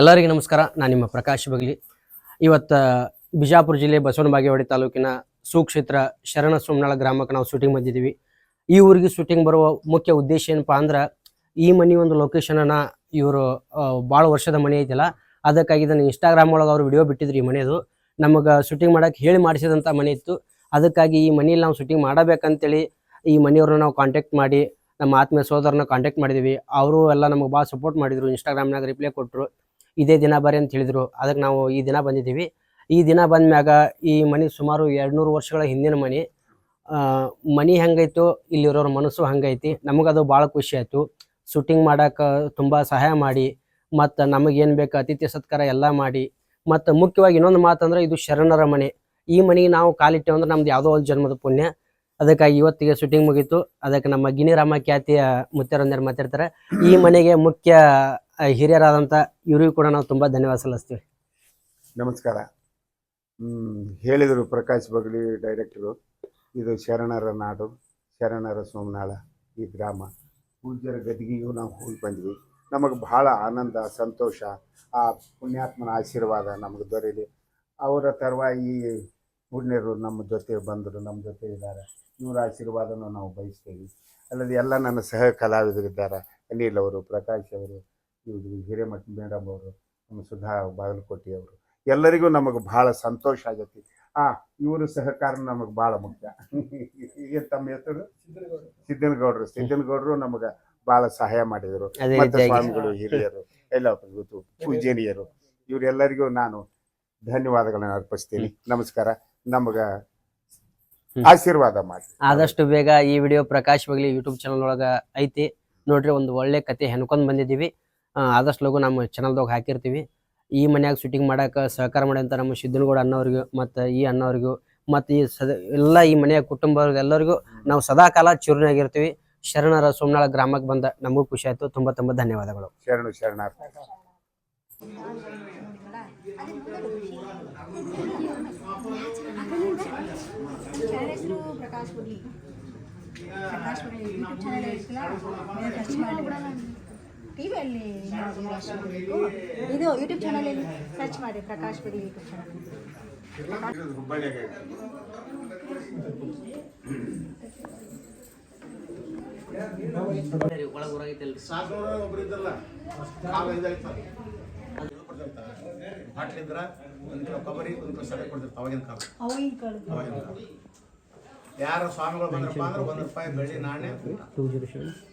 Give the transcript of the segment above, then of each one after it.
ಎಲ್ಲರಿಗೂ ನಮಸ್ಕಾರ. ನಾನು ನಿಮ್ಮ ಪ್ರಕಾಶ್ ಬಗ್ಲಿ. ಇವತ್ತು ಬಿಜಾಪುರ ಜಿಲ್ಲೆ ಬಸವನ ಬಾಗೇವಾಡಿ ತಾಲೂಕಿನ ಸುಕ್ಷೇತ್ರ ಶರಣ ಸೋಮನಾಳ ಗ್ರಾಮಕ್ಕೆ ನಾವು ಶೂಟಿಂಗ್ ಬಂದಿದ್ದೀವಿ. ಈ ಊರಿಗೆ ಶೂಟಿಂಗ್ ಬರುವ ಮುಖ್ಯ ಉದ್ದೇಶ ಏನಪ್ಪಾ ಅಂದ್ರೆ ಈ ಮನೆ ಒಂದು ಲೊಕೇಶನನ್ನು ಇವರು ಭಾಳ ವರ್ಷದ ಮನೆ ಐತಲ್ಲ, ಅದಕ್ಕಾಗಿ ಇದನ್ನು ಇನ್ಸ್ಟಾಗ್ರಾಮ್ ಒಳಗೆ ಅವರು ವಿಡಿಯೋ ಬಿಟ್ಟಿದ್ರು ಈ ಮನೆಯದು ನಮಗೆ ಶೂಟಿಂಗ್ ಮಾಡಕ್ಕೆ ಹೇಳಿ ಮಾಡಿಸಿದಂಥ ಮನೆ ಇತ್ತು. ಅದಕ್ಕಾಗಿ ಈ ಮನೆಯಲ್ಲಿ ನಾವು ಶೂಟಿಂಗ್ ಮಾಡಬೇಕಂತೇಳಿ ಈ ಮನೆಯವ್ರನ್ನ ನಾವು ಕಾಂಟ್ಯಾಕ್ಟ್ ಮಾಡಿ, ನಮ್ಮ ಆತ್ಮೀಯ ಸೋದರನ ಕಾಂಟ್ಯಾಕ್ಟ್ ಮಾಡಿದ್ವಿ. ಅವರು ಎಲ್ಲ ನಮಗೆ ಭಾಳ ಸಪೋರ್ಟ್ ಮಾಡಿದ್ರು. ಇನ್ಸ್ಟಾಗ್ರಾಮ್ನಾಗ ರಿಪ್ಲೈ ಕೊಟ್ಟರು ಇದೇ ದಿನ ಬರ್ರಿ ಅಂತ ಹೇಳಿದರು. ಅದಕ್ಕೆ ನಾವು ಈ ದಿನ ಬಂದಿದ್ದೀವಿ. ಈ ದಿನ ಬಂದ ಮ್ಯಾಗ ಈ ಮನೆ ಸುಮಾರು ಎರಡ್ನೂರು ವರ್ಷಗಳ ಹಿಂದಿನ ಮನೆ. ಮನೆ ಹೆಂಗೈತೋ ಇಲ್ಲಿರೋರ ಮನಸ್ಸು ಹಂಗೈತಿ. ನಮಗದು ಭಾಳ ಖುಷಿ ಆಯಿತು. ಶೂಟಿಂಗ್ ಮಾಡೋಕೆ ತುಂಬ ಸಹಾಯ ಮಾಡಿ. ಮತ್ತು ನಮಗೇನು ಬೇಕು ಅತಿಥಿ ಸತ್ಕಾರ ಎಲ್ಲ ಮಾಡಿ. ಮತ್ತು ಮುಖ್ಯವಾಗಿ ಇನ್ನೊಂದು ಮಾತಂದ್ರೆ ಇದು ಶರಣರ ಮನೆ. ಈ ಮನೆಗೆ ನಾವು ಕಾಲಿಟ್ಟೆವು ಅಂದ್ರೆ ನಮ್ದು ಯಾವುದೋ ಒಂದು ಜನ್ಮದ ಪುಣ್ಯ. ಅದಕ್ಕಾಗಿ ಇವತ್ತಿಗೆ ಶೂಟಿಂಗ್ ಮುಗೀತು. ಅದಕ್ಕೆ ನಮ್ಮ ಗಿಣಿರಾಮ ಖ್ಯಾತಿಯ ಮುತ್ಯರಂಜರ್ ಮಾತಾಡ್ತಾರೆ. ಈ ಮನೆಗೆ ಮುಖ್ಯ ಹಿರಿಯರಾದಂಥ ಇವರಿಗೂ ಕೂಡ ನಾವು ತುಂಬ ಧನ್ಯವಾದ ಸಲ್ಲಿಸ್ತೀವಿ. ನಮಸ್ಕಾರ. ಹೇಳಿದರು ಪ್ರಕಾಶ್ ಬಗ್ಲಿ ಡೈರೆಕ್ಟರು ಇದು ಶರಣರ ನಾಡು, ಶರಣರ ಸೋಮನಾಳ ಈ ಗ್ರಾಮ. ಪೂಜ್ಯರ ಗದಿಗೆಗೂ ನಾವು ಹೋಗಿ ಬಂದ್ವಿ. ನಮಗೆ ಬಹಳ ಆನಂದ, ಸಂತೋಷ, ಆ ಪುಣ್ಯಾತ್ಮನ ಆಶೀರ್ವಾದ ನಮಗೆ ದೊರೆಯಲಿ ಅವರ ತರುವ ಈ ಪುಣ್ಯರು ನಮ್ಮ ಜೊತೆ ಬಂದರು, ನಮ್ಮ ಜೊತೆ ಇದ್ದಾರೆ. ಇವರ ಆಶೀರ್ವಾದನೂ ನಾವು ಬಯಸ್ತೇವೆ. ಅಲ್ಲದೆ ಎಲ್ಲ ನನ್ನ ಸಹ ಕಲಾವಿದರಿದ್ದಾರೆ. ಅನಿಲ್ ಅವರು, ಪ್ರಕಾಶ್ ಅವರು ಇವರು ಹಿರೇಮಠ ಮೇಡಮ್ ಅವರು ನಮ್ಮ ಸುಧಾ ಬಾಗಲಕೋಟೆ ಅವರು. ಎಲ್ಲರಿಗೂ ನಮಗೆ ಭಾಳ ಸಂತೋಷ ಆಗೈತಿ ಆ ಇವರು ಸಹಕಾರ ನಮಗೆ ಭಾಳ ಮುಖ್ಯ. ಈಗ ತಮ್ಮ ಹೆಸರು? ಸಿದ್ದನಗೌಡರು. ಸಿದ್ದನಗೌಡರು ನಮಗೆ ಭಾಳ ಸಹಾಯ ಮಾಡಿದರು. ಮತ್ತೆ ಸ್ವಾಮಿಗಳು ಹಿರಿಯರು ಎಲ್ಲ ಪೂಜನೀಯರು. ಇವರೆಲ್ಲರಿಗೂ ನಾನು ಧನ್ಯವಾದಗಳನ್ನು ಅರ್ಪಿಸ್ತೀನಿ. ನಮಸ್ಕಾರ. ನಮಗ ಆಶೀರ್ವಾದ ಮಾಡಿ. ಆದಷ್ಟು ಬೇಗ ಈ ವಿಡಿಯೋ ಪ್ರಕಾಶವಾಗಲಿ. ಯೂಟ್ಯೂಬ್ ಚಾನಲ್ ಒಳಗೆ ಐತಿ. ನೋಡ್ರಿ ಒಂದು ಒಳ್ಳೆ ಕತೆ ಹೆಣ್ಕೊಂಡ್ ಬಂದಿದ್ದೀವಿ. ಆದಷ್ಟು ಲಗು ನಮ್ಮ ಚಾನಲ್ದಾಗ ಹಾಕಿರ್ತೀವಿ. ಈ ಮನ್ಯಾಗ ಶೂಟಿಂಗ್ ಮಾಡಕ್ಕೆ ಸಹಕಾರ ಮಾಡಿದಂಥ ನಮ್ಮ ಸಿದ್ದನಗೌಡ ಅನ್ನೋರಿಗೂ ಮತ್ತು ಈ ಅಣ್ಣವ್ರಿಗೂ ಮತ್ತು ಈ ಸದ ಎಲ್ಲ ಈ ಮನೆಯ ಕುಟುಂಬ ಎಲ್ಲರಿಗೂ ನಾವು ಸದಾ ಕಾಲ ಚಿರುನಾಗಿರ್ತೀವಿ. ಶರಣರ ಸೋಮನಾಳ ಗ್ರಾಮಕ್ಕೆ ಬಂದ ನಮಗೂ ಖುಷಿ ಆಯಿತು. ತುಂಬ ತುಂಬ ಧನ್ಯವಾದಗಳು. ಶರಣು ಶರಣಾರ್ಥ. ಪ್ರಕಾಶ್ ಪ್ರಕಾಶ್ ಟಿವಿಯಲ್ಲಿ ಇದು ಯೂಟ್ಯೂಬ್ ಚಾನಲಲ್ಲಿ ಸರ್ಚ್ ಮಾಡಿ ಪ್ರಕಾಶ್ ಬಿಡಿ ಯೂಟ್ಯೂಬ್ ಚಾನಲ್ ಹಾಟ್ಲಿದ್ರ ಒಂದು ಕಿಲೋ ಕೊಬ್ಬರಿ ಒಂದು ಕಿಲೋ ಅವಾಗಿನ ಅವಾಗಿನ ಯಾರು ಸ್ವಾಮಿಗಳು ಬಂದ್ರಪ್ಪ ಅಂದ್ರೆ ಒಂದು ರೂಪಾಯಿ ಬೆಳ್ಳಿ ನಾಣ್ಯ. ಊಟ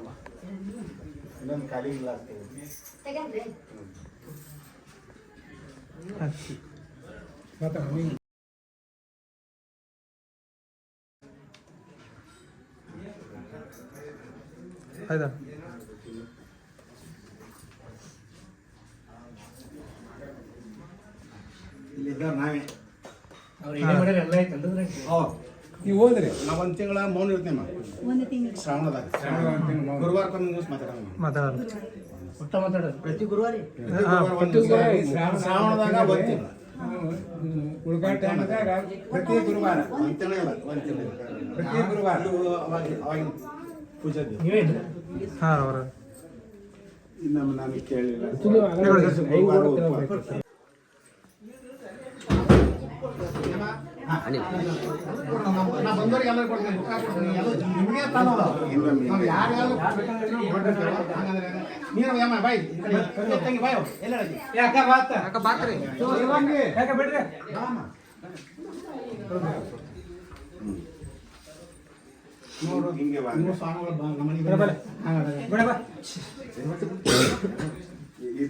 ಅವಾಗ ನಾವೇ. ಅವ್ರು ತೊಂಬತ್ಮೂರ ಇಪ್ಪತ್ತೊಂಬತ್ತರ ಇನ್ನೊಂದು ಖಾಲಿ ಗ್ಲಾಸ್ ಇಲ್ಲಿದ್ದ ನಾವೇ ನೀವು ಹೋದ್ರಿ? ನಾವು ಒಂದು ತಿಂಗಳ ಮೌನ ಇರ್ತೀನಿ ಒಂದು ತಿಂಗಳು. ಶ್ರಾವಣದಾಗ. ಕಮ್ಮಿ ದಿವಸ ಮಾತಾಡೋಣ ಪ್ರತಿ ಗುರುವಾರ? ಪ್ರತಿ ಗುರುವಾರ ಒಂದು ಶ್ರಾವಣದಾಗ ಒಂದು ತಿಂಗಳು. ಉಳ್ಕಾಟ ಟೈಮ್ದಾಗ ಪ್ರತಿ ಗುರುವಾರ. ಒಂದು ತಿಂಗಳ ಇಲ್ಲ ಒಂದು ತಿಂಗಳ ಪ್ರತಿ ಗುರುವಾರ. ಪೂಜೆ ಅವಾಗ ಅವಾಗಿನ ಪೂಜಾ ದಿವಸ ನಮ್ಮ ನಾನು ಕೇಳಿಲ್ಲ.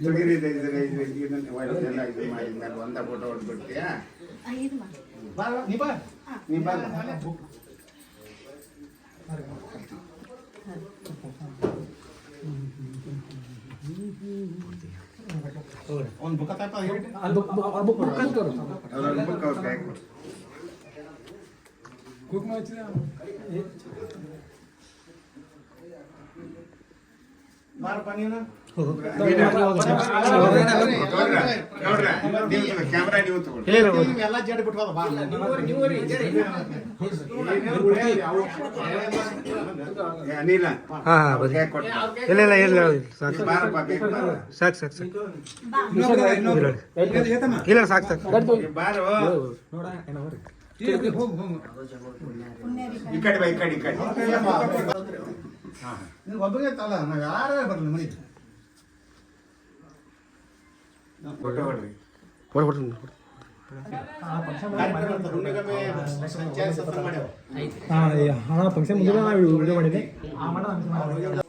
ತುಗಿರಿ ತೆಗೆದ್ರೆ ಇದು ಇದನ್ನ ಒಂದ ಫೋಟೋ ಹೊಡ್ಬಿಡ್ತೀಯಾ ಇದು ಮಾಡಿ ಬಾ ನೀ ಬಾ ನೀ ಬಾ ಒಂದು ಬುಕ್ಕ ತಪ್ಪ ಹೇಳಿ ಅಲ್ಲಿ ಬುಕ್ ಬುಕ್ ಬುಕ್ ಅಂತ ತೋರು. ಅದೊಂದು book ಅವ್ರ ಕೈಯಾಗ್ ಕೊಡು. ಕುಂಕುಮ ಕ್ಯಾಮ್ರಾ ನೀವು ತಗೊಳ್ಳಿ ಎಲ್ಲ ಜಡ್ ಬಿಟ್ಕೋದ ಬಾ. ಅನಿಲ. ಹಾ. ಇಲ್ಲ ಇಲ್ಲ ಇಲ್ಲ ಸಾಕು. ಸಾಕು. ಸಾಕು ಸಾಕು ಇಲ್ಲ ಸಾಕು ಸಾಕು. ಬಾರೋ. ನೋಡ ಏನೋ ಬರ್ರಿ. ಏ, ಏ, ಹೋಗು ಹೋಗು. ಈ ಕಡೆ ಬಾ ಈ ಕಡೆ ಈ ಕಡೆ. ನೀವು ಒಬ್ಬರಿಗೆ ತಲ್ಲ ನಾವು ಯಾರೇ ಬರಲಿ ಮನೆಗೆ? ಹಣ ಫಂಕ್ಷನ್ ಮುಂದೆ ನಾವು ವಿಡಿಯೋ ಮಾಡಿದ್ದೆ ಆ ಮಾಡ ನಮ್ಗೆ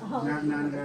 ಶಾಂಡ್ರ